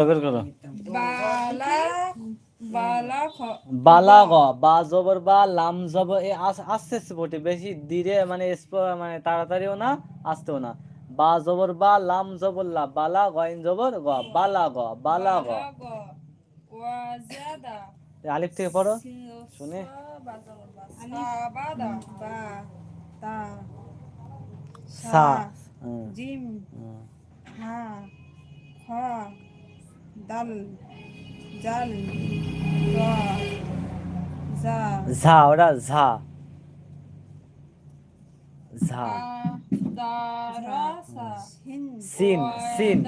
বের করো বা জবর বা লাম জবর এ আস্তে আস্তে পড়তে বেশি ধীরে মানে মানে তাড়াতাড়িও না আসতেও না। বা জবর বা লাম জবর লা বালা গইন জবর গ বালা গ বালা গ। বালা গ ওয়াজাদা। এ আলিফ থেকে পড়ো শুনে। সা জিম। হা খ। দাল জাল ঝা। ওটা ঝা। ঝা। সিন। সিন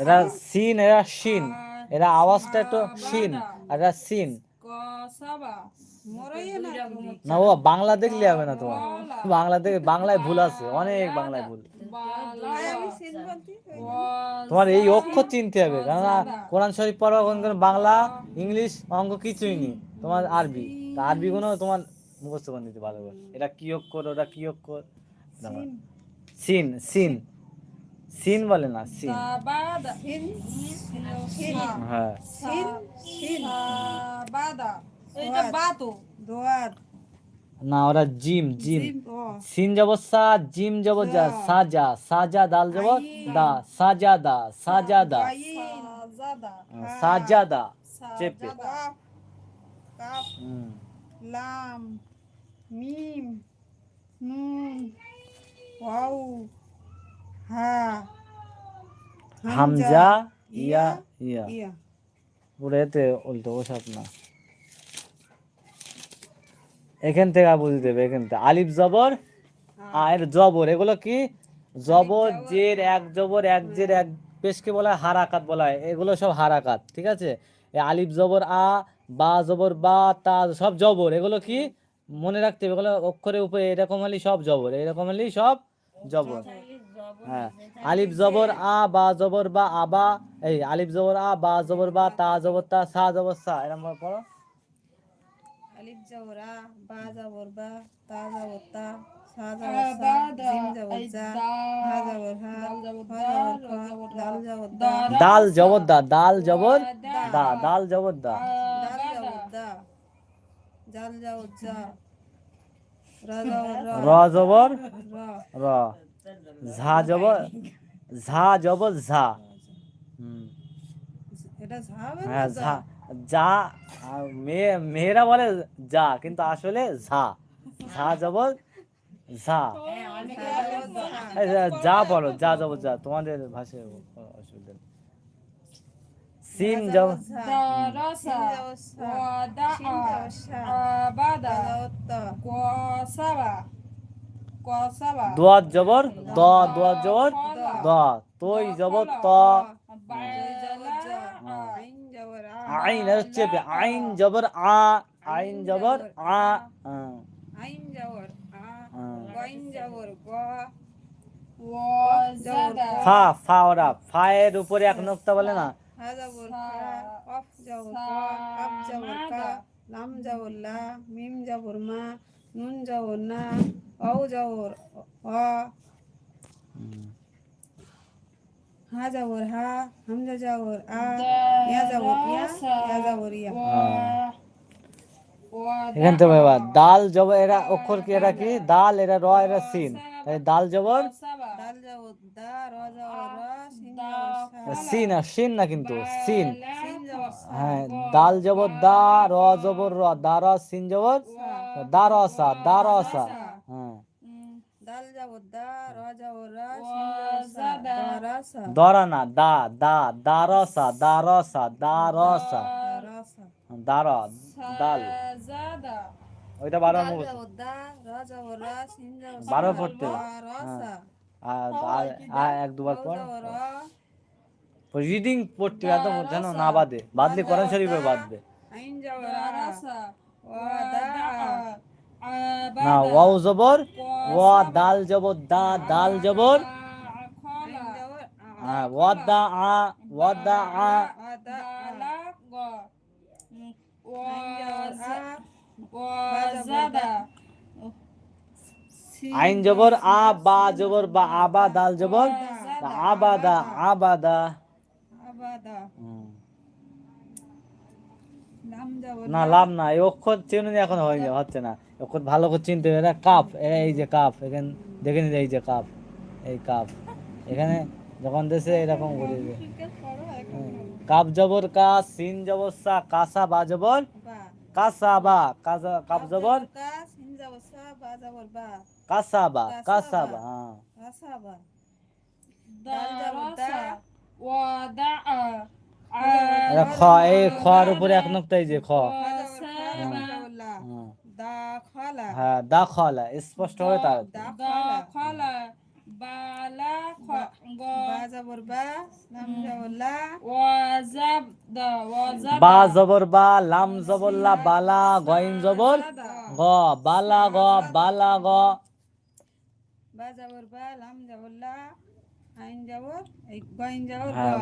এরা সিন এরা শিন। এরা আওয়াজটা একটু শিন আর এরা সিন। না না ও বাংলা দেখলে হবে না তোমার। বাংলা। দেখে বাংলায় ভুল আছে অনেক বাংলায় ভুল। সিন তোমার এই অক্ষর চিনতে হবে কেননা কোরআন শরীফ পড়ো কোন কোন বাংলা ইংলিশ অঙ্ক কিছুই নেই। তোমার আরবি। তা আরবি গুলো তোমার মুখস্থ করে নিতে ভালো করে এটা কি অক্ষর ওটা কি অক্ষর? সিন। সিন সিন। বলে না সিন। হ্যাঁ। Scene scene. সাবাদা এটা বাতো। দোয়াত না ওরা জিম জিম সিন যাব সা জিম যাব যা সাজা সাজা দাল যাব দা সাজাদা সাজাদা সাজাদা সাজাদা চেপে। কাফ কাফ হুম। লাম মিম নুন ওয়াও হা হামজা ইয়া ইয়া ইয়া। পুরো এতে উল্টো বসাত না। এখান থেকে বুঝতে দেবে এখান থেকে। আলিফ জবর আর জবর এগুলো কি? জবর জের এক জবর এক জের এক পেশকে বলা হয় হারাকাত বলা হয়। এগুলো সব হারাকাত ঠিক আছে? আলিফ জবর আ বা জবর বা তা সব জবর। এগুলো কি? মনে রাখতে হবে এগুলো অক্ষরের উপরে এরকম হলেই সব জবর এরকম হলেই সব জবর। হ্যাঁ। আলিফ জবর আ বা জবর বা আবা এই আলিফ জবর আ বা জবর বা তা জবর তা সা জবর সা এরকম পড়ো। আলিফ জাবরা বা জাবর বা তা জাবর তা সা জাবর সা জিম জাবর হা হা দাল দা দাল জবর দা দাল জবর দা দাল জবর দা দাল জাবর দা জাল জাবর জা রা জাবর রা ঝা জবর ঝা জবর ঝা হুম, এটা ঝাবে হ্যাঁ ঝা যা মেয়ে মেয়েরা বলে যা কিন্তু আসলে ঝা। ঝা জবর ঝা। যা- বলো যা জবর যা। তোমাদের ভাষায় অসুবিধা নেই। সিন কসাবা দোয়াত জবর দ দোয়াত জবর দ। তৈ জবর ত। আইন আর চেপে আইন জবর আ আইন জবর আ আইন জবর আ। গাইন জাবর গ ফা ফা ওরা। ফা এর উপরে এক নোক্তা বলে না? হা জাবর হা কফ জাবর ক কাফ জাবর কা লাম জাবর লা মিম জাবর মা নুন জাবর না ঔ জাবর অ। হা জাবর হা হামজা আ ইয়া ইয়া ইয়া ইয়া এখান থেকে বাবা দাল জবর এরা অক্ষর কি এরা কি? দাল এরা র এরা সিন। তাই দাল জবর দাল জাবর দা র জাবর র সিন সিন আর সিন না কিন্তু সিন। হ্যাঁ দাল জবর দা র জবর র দা র সিন জবর দা র সা দা র সা হ্যাঁ দাল যাবর দা র যাবর রা সিন যাবর সা দা দরা না দা দা দা র সা দা সা দা সা রা সা দাল ওইটা বারো বারো পড়তে আর এক দুবার পর। রিডিং পড়তে এত যেন না বাদে। বাদলে কোরআন শরীফে বাদবে। না ওয়াও জবর। ওয়া দাল জবর দা দাল জবর। যাবর আ হ্যাঁ ওয়া দা আ। আইন জবর আ বা জবর বা আবা দাল জবর আবাদা আবাদা। না লাভ না এই অক্ষর চেনে এখন হয়ে যায় হচ্ছে না। অক্ষর ভালো করে চিনতে হবে কাপ এই যে কাপ এখানে দেখে নিন এই যে কাপ এই কাপ এখানে যখন দেশে এরকম করে দিবে কাপ জবর কা সিন জবর সা কাসা বা জবর? কাসা বা। কাসা কাপ জবর? কা সিন যাবর সা বা যাবর বা। কাসা বা। কাসা বা। হ্যাঁ। আসা বা। খ খর উপরে এক যে খ। হ্যাঁ দা খলা স্পষ্ট হবে তার বা জবর বা লাম জবর লা বালা গইন জবর গ বালা গ বালা গ। বা বা লাম লা আইন এই গইন হ্যাঁ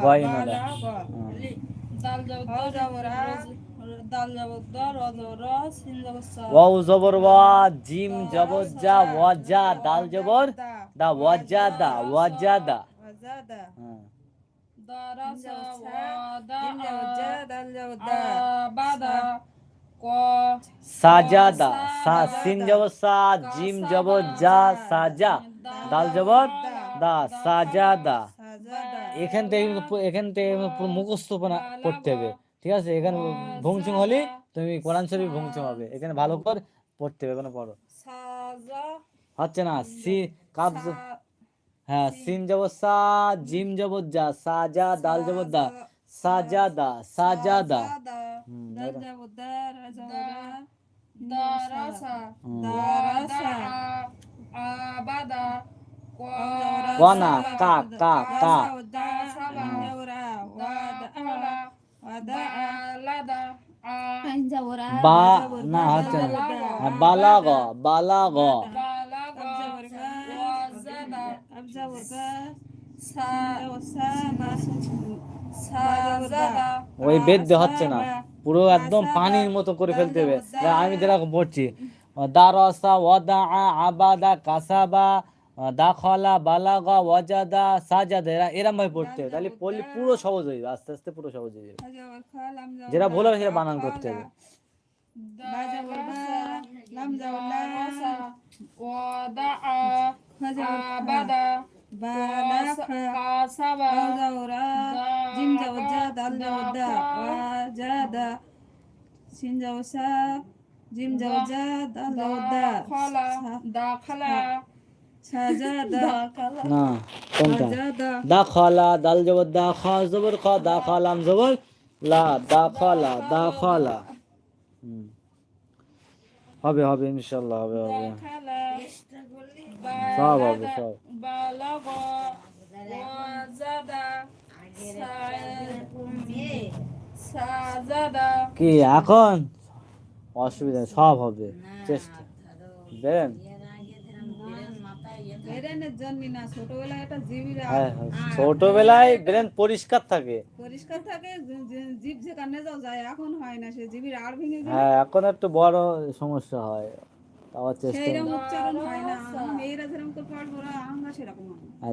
ওয়াও জবর ওয়া জিম জবর যা ওয়া যা দাল জবর দা। দা ওয়াজা দা ওয়াজা দা। ওয়াজা দা। যাবর দা সাজাদা সা সিন জবর সা জিম জবর যা সাজা দাল জবর দা সাজাদা এখান থেকে এখান থেকে মুখস্থ করতে হবে। ঠিক আছে? এখানে ভংচুং হলে তুমি কোরআন শরীফ ভংচুং হবে। এখানে ভালো করে পড়তে হবে এখানে পড়ো। হচ্ছে না সি কাপ হ্যাঁ সিন যাব সা জিম যাব যা সাজা দাল যাব দা সাজাদা সাজাদা দাল এটা- যাবর দা রা যাবর রা ওয়ানা কা কা কা। বা না না। হ্যাঁ, বালাগ বালাগ। ওই বেদ্যে হচ্ছে না। পুরো একদম পানির মতো করে ফেলতে হবে। আমি যেরকম পড়ছি দারসা ওয়াদা আবাদা কাসাবা দাখলা বালাগা ওয়াজাদা সাজাদা এরা এরম ভাবে পড়তে হবে। তাহলে পড়লে পুরো সহজ হয়ে যাবে আস্তে আস্তে পুরো সহজ হয়ে যাবে। যেটা ভুল হবে সেটা বানান করতে হবে। বা যাবর বা লাম যাবর লা খা যাবর খা বা লা দা যা দা সিন যাবর সা জিম যাবর যা দাল যাবর দা সাজা দা না দা দাখলা দাল জবর দা খ জবর খ দাখলাম জবর লা দাখলা দাখলা হুম। হবে হবে ইনশাল্লাহ হবে হবে সব হবে সব কি এখন অসুবিধা নেই, সব হবে চেষ্টা বেরেন ব্রেনের জন্মি না ছোটবেলায় একটা জিবির হ্যাঁ হ্যাঁ। ছোটবেলায় ব্রেন পরিষ্কার থাকে পরিষ্কার থাকে যে- যাও যায় এখন হয় না সে জিবির আর ভেঙে গেলে হ্যাঁ এখন একটু বড় সমস্যা হয় আবার চেষ্টা সেইরকম উচ্চারণ হয় না আমার মেয়েরা যেরকম করে পাঠ ওরা আমরা সেরকম হয় না। আর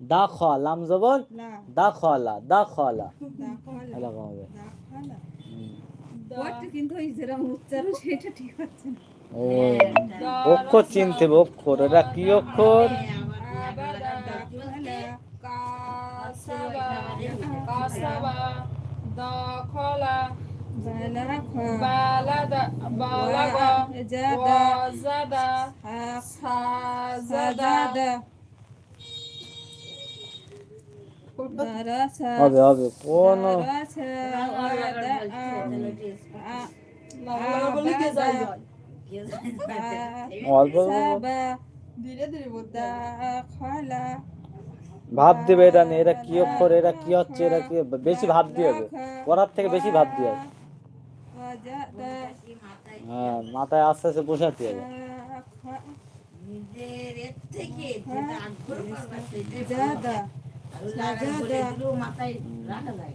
খ দা খ লাম জবর লা দা খলা দা খলা দা খালা এরকম হবে অক্ষর চিনতে হবে অক্ষর এটা কি অক্ষর হবে হবে কোন ভাব দেবে এটা নিয়ে এটা কি অক্ষর এটা কি হচ্ছে এটা কি বেশি ভাব দিয়ে হবে? পড়ার থেকে বেশি ভাব দিয়ে হবে। হ্যাঁ মাথায় আস্তে আস্তে বসাতে হবে। নিজের থেকে যেটা আগ্রহ করবা সেটাই জাদা আল্লাহ বলে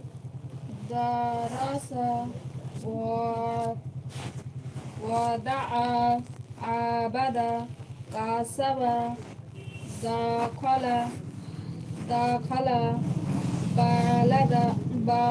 দিলেও